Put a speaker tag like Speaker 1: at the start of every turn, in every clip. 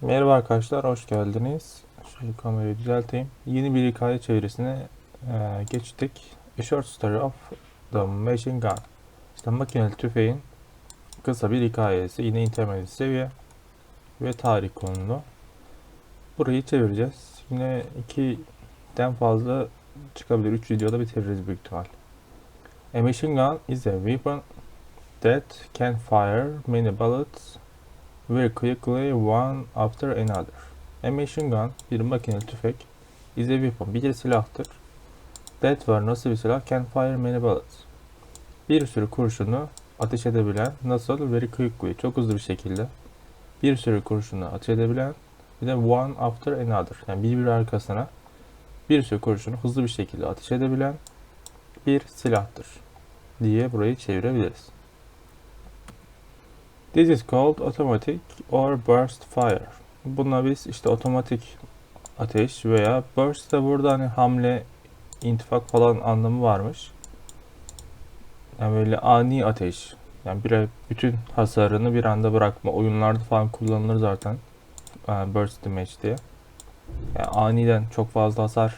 Speaker 1: Merhaba arkadaşlar, hoş geldiniz. Şu kamerayı düzelteyim. Yeni bir hikaye çevirisine e, geçtik. A Short Story of the Machine Gun. İşte makineli tüfeğin kısa bir hikayesi. Yine intermediate seviye ve tarih konulu. Burayı çevireceğiz. Yine ikiden fazla çıkabilir. 3 videoda bitiririz büyük ihtimal. A machine gun is a weapon that can fire many bullets very quickly one after another. A machine gun bir makineli tüfek is a weapon bir silahtır. That var nasıl bir silah? Can fire many bullets. Bir sürü kurşunu ateş edebilen nasıl? Very quickly çok hızlı bir şekilde bir sürü kurşunu ateş edebilen bir de one after another yani birbiri arkasına bir sürü kurşunu hızlı bir şekilde ateş edebilen bir silahtır diye burayı çevirebiliriz. This is called automatic or burst fire. Buna biz işte otomatik ateş veya burst da burada hani hamle, intifak falan anlamı varmış. Yani böyle ani ateş. Yani bir bütün hasarını bir anda bırakma. Oyunlarda falan kullanılır zaten. e, Burst damage diye. Yani aniden çok fazla hasar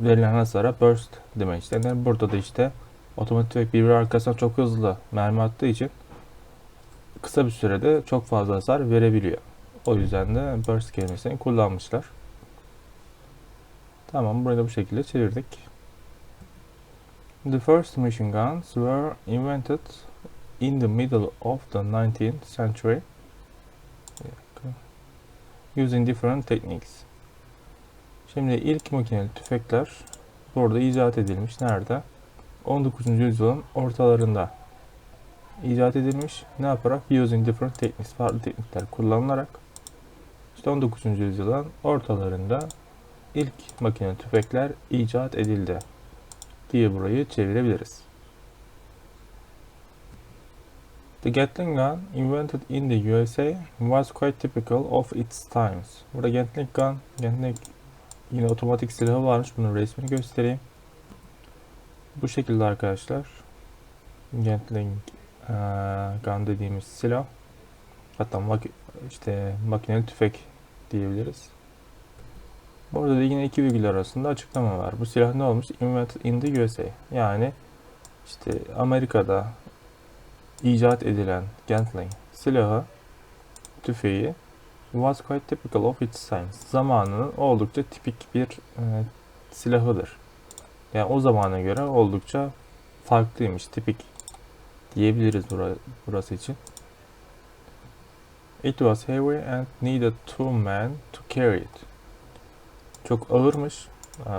Speaker 1: verilen hasara burst damage denir. Burada da işte otomatik birbiri arkasına çok hızlı mermi attığı için kısa bir sürede çok fazla hasar verebiliyor. O yüzden de burst kelimesini kullanmışlar. Tamam burayı da bu şekilde çevirdik. The first machine guns were invented in the middle of the 19th century using different techniques. Şimdi ilk makineli tüfekler burada icat edilmiş. Nerede? 19. yüzyılın ortalarında icat edilmiş. Ne yaparak? Using different techniques. Farklı teknikler kullanılarak işte 19. yüzyılın ortalarında ilk makineli tüfekler icat edildi diye burayı çevirebiliriz. The Gatling gun invented in the USA was quite typical of its times. Burada Gatling gun, Gatling yine otomatik silahı varmış. Bunun resmini göstereyim. Bu şekilde arkadaşlar. Gatling eee, gun dediğimiz silah. Hatta mak işte makineli tüfek diyebiliriz. Burada da yine iki virgül arasında açıklama var. Bu silah ne olmuş? Invented in the USA. Yani işte Amerika'da icat edilen Gatling silahı, tüfeği was quite typical of its times. Zamanının oldukça tipik bir e, silahıdır. Yani o zamana göre oldukça farklıymış, tipik diyebiliriz bura, burası için. It was heavy and needed two men to carry it. Çok ağırmış.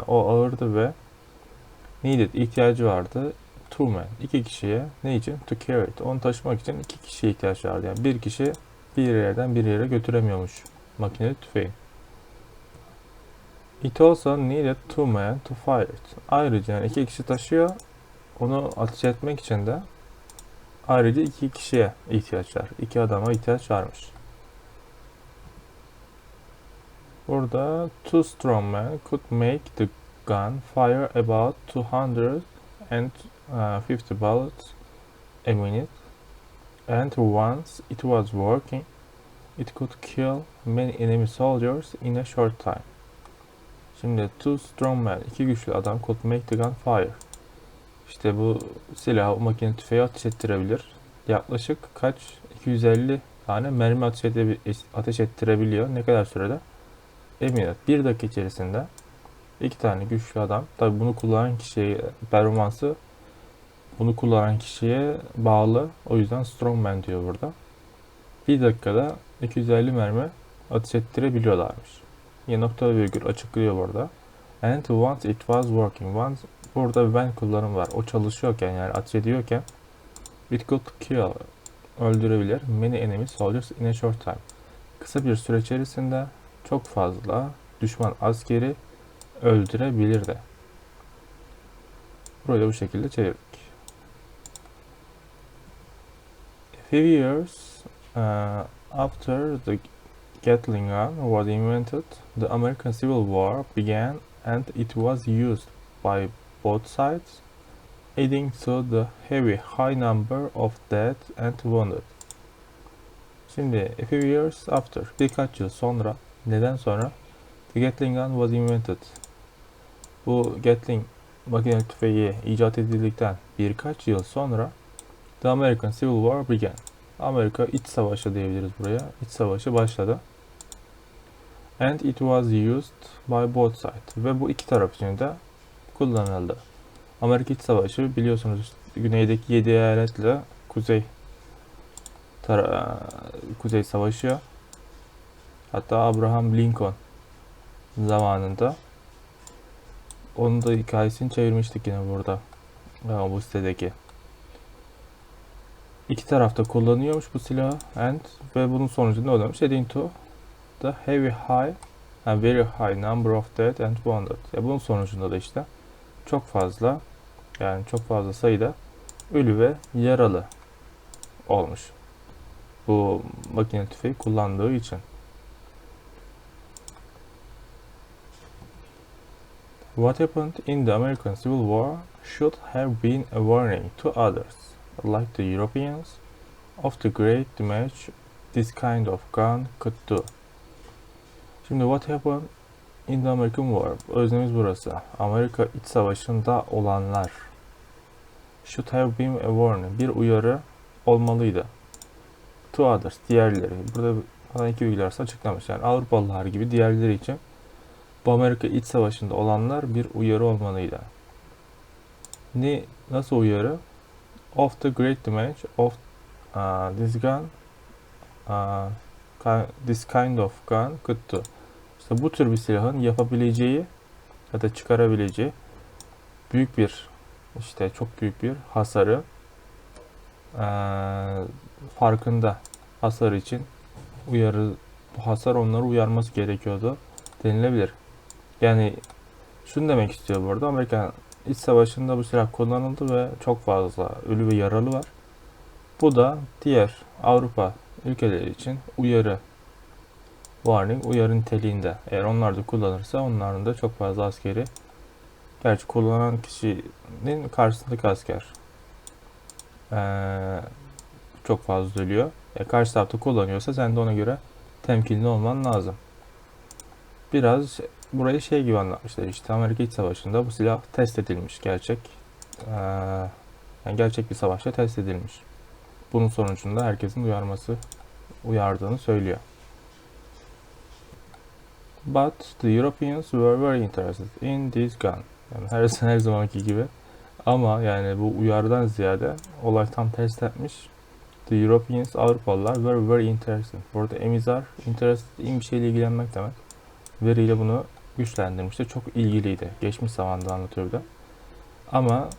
Speaker 1: O ağırdı ve needed ihtiyacı vardı. Two men. iki kişiye ne için? To carry it. Onu taşımak için iki kişiye ihtiyaç vardı. Yani bir kişi bir yerden bir yere götüremiyormuş makineli tüfeği. It also needed two men to fire it. Ayrıca yani iki kişi taşıyor. Onu ateş etmek için de ayrıca iki kişiye ihtiyaç var. İki adama ihtiyaç varmış. Burada two strong men could make the gun fire about 250 bullets a minute and once it was working it could kill many enemy soldiers in a short time. Şimdi two strong men, iki güçlü adam could make the gun fire. İşte bu silah, makine tüfeği ateş ettirebilir. Yaklaşık kaç? 250 tane mermi ateş, ettirebiliyor. Ne kadar sürede? Eminim. Bir dakika içerisinde iki tane güçlü adam. Tabi bunu kullanan kişiye performansı bunu kullanan kişiye bağlı. O yüzden strongman diyor burada. Bir dakikada 250 mermi ateş ettirebiliyorlarmış. Yine nokta virgül açıklıyor burada. And once it was working. Once burada when kullanım var. O çalışıyorken yani ateş ediyorken it could kill öldürebilir many enemy soldiers in a short time. Kısa bir süre içerisinde çok fazla düşman askeri öldürebilir de. Burayı da bu şekilde çevirdik. A few years uh, after the Gatling gun was invented, the American Civil War began and it was used by both sides, adding to the heavy high number of dead and wounded. Şimdi a few years after birkaç yıl sonra neden sonra the Gatling gun was invented. Bu Gatling makine tüfeği icat edildikten birkaç yıl sonra the American Civil War began. Amerika iç savaşı diyebiliriz buraya. İç savaşı başladı. And it was used by both sides. Ve bu iki taraf için de kullanıldı. Amerika İç Savaşı biliyorsunuz güneydeki 7 eyaletle kuzey kuzey savaşıyor. Hatta Abraham Lincoln zamanında onun da hikayesini çevirmiştik yine burada. Ya, bu sitedeki. İki tarafta kullanıyormuş bu silahı and ve bunun sonucunda oluyormuş? Leading to the heavy high and very high number of dead and wounded. Ya bunun sonucunda da işte çok fazla yani çok fazla sayıda ölü ve yaralı olmuş. Bu makine tüfeği kullandığı için. What happened in the American Civil War should have been a warning to others, like the Europeans, of the great damage this kind of gun could do. Şimdi what happened in the American War? Öznemiz burası. Amerika İç Savaşı'nda olanlar should have been a warning. Bir uyarı olmalıydı. To others. Diğerleri. Burada falan iki arası açıklamış. Yani Avrupalılar gibi diğerleri için bu Amerika İç Savaşı'nda olanlar bir uyarı olmalıydı. Ne nasıl uyarı? Of the great damage of uh, this gun uh, this kind of gun could do. İşte bu tür bir silahın yapabileceği ya da çıkarabileceği büyük bir işte çok büyük bir hasarı eee, farkında hasar için uyarı bu hasar onları uyarması gerekiyordu denilebilir. Yani şunu demek istiyor burada Amerikan İç Savaşı'nda bu silah kullanıldı ve çok fazla ölü ve yaralı var. Bu da diğer Avrupa ülkeleri için uyarı warning uyarı niteliğinde. Eğer onlar da kullanırsa onların da çok fazla askeri gerçi kullanan kişinin karşısındaki asker eee, çok fazla ölüyor. E, karşı tarafta kullanıyorsa sen de ona göre temkinli olman lazım. Biraz burayı şey gibi anlatmışlar işte Amerika İç Savaşı'nda bu silah test edilmiş gerçek eee, yani gerçek bir savaşta test edilmiş. Bunun sonucunda herkesin uyarması uyardığını söylüyor. But the Europeans were very interested in this gun. Yani her, her zamanki gibi. Ama yani bu uyarıdan ziyade olay tam ters etmiş. The Europeans, Avrupalılar were very interested. Burada emizar, interested in bir şeyle ilgilenmek demek. Very ile bunu güçlendirmişti. Çok ilgiliydi. Geçmiş zamanda anlatıyor bir de. Ama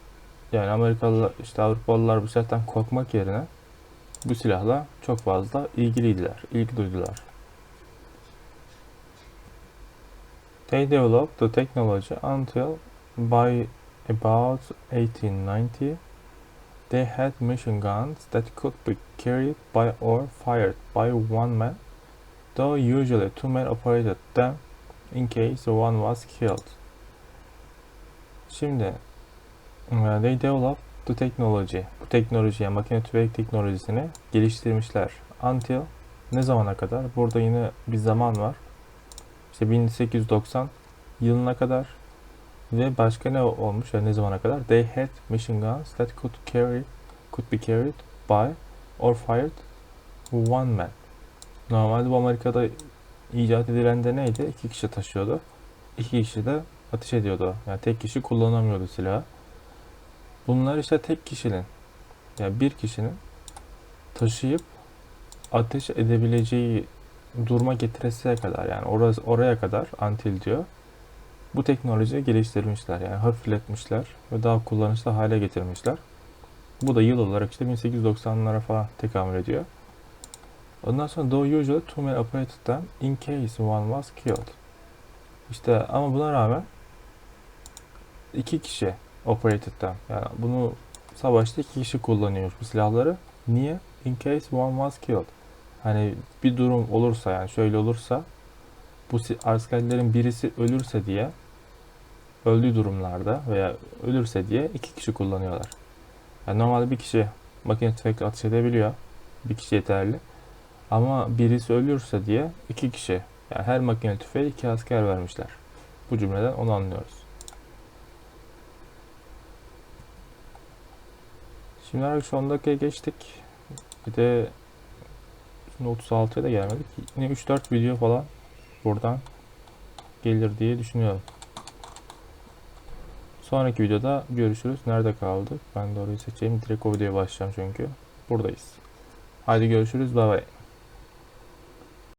Speaker 1: yani Amerikalılar, işte Avrupalılar bu silahtan korkmak yerine bu silahla çok fazla ilgiliydiler, ilgi duydular. They developed the technology until by about 1890 they had machine guns that could be carried by or fired by one man, though usually two men operated them in case one was killed. Şimdi uh, they developed the technology. Bu teknolojiye, makine tüfek teknolojisini geliştirmişler. Until ne zamana kadar? Burada yine bir zaman var. İşte 1890 yılına kadar ve başka ne olmuş yani ne zamana kadar? They had machine guns that could carry could be carried by or fired one man. Normalde bu Amerika'da icat edilen de neydi? İki kişi taşıyordu. İki kişi de ateş ediyordu. Yani tek kişi kullanamıyordu silahı. Bunlar işte tek kişinin yani bir kişinin taşıyıp ateş edebileceği duruma getiresiye kadar yani orası, oraya kadar antil diyor. Bu teknolojiyi geliştirmişler yani hafifletmişler ve daha kullanışlı hale getirmişler. Bu da yıl olarak işte 1890'lara falan tekamül ediyor. Ondan sonra though usually two men operated them in case one was killed. İşte ama buna rağmen iki kişi operated them. Yani bunu savaşta iki kişi kullanıyor bu silahları. Niye? In case one was killed. Hani bir durum olursa yani şöyle olursa bu askerlerin birisi ölürse diye öldüğü durumlarda veya ölürse diye iki kişi kullanıyorlar. Yani normalde bir kişi makine tüfekle ateş edebiliyor. Bir kişi yeterli. Ama birisi ölürse diye iki kişi. Yani her makine tüfeğe iki asker vermişler. Bu cümleden onu anlıyoruz. Şimdi artık son dakikaya geçtik. Bir de şimdi 36'ya da gelmedik. Yine 3-4 video falan buradan gelir diye düşünüyorum. Sonraki videoda görüşürüz. Nerede kaldık? Ben de orayı seçeyim. Direkt o videoya başlayacağım çünkü. Buradayız. Hadi görüşürüz. Bay bay.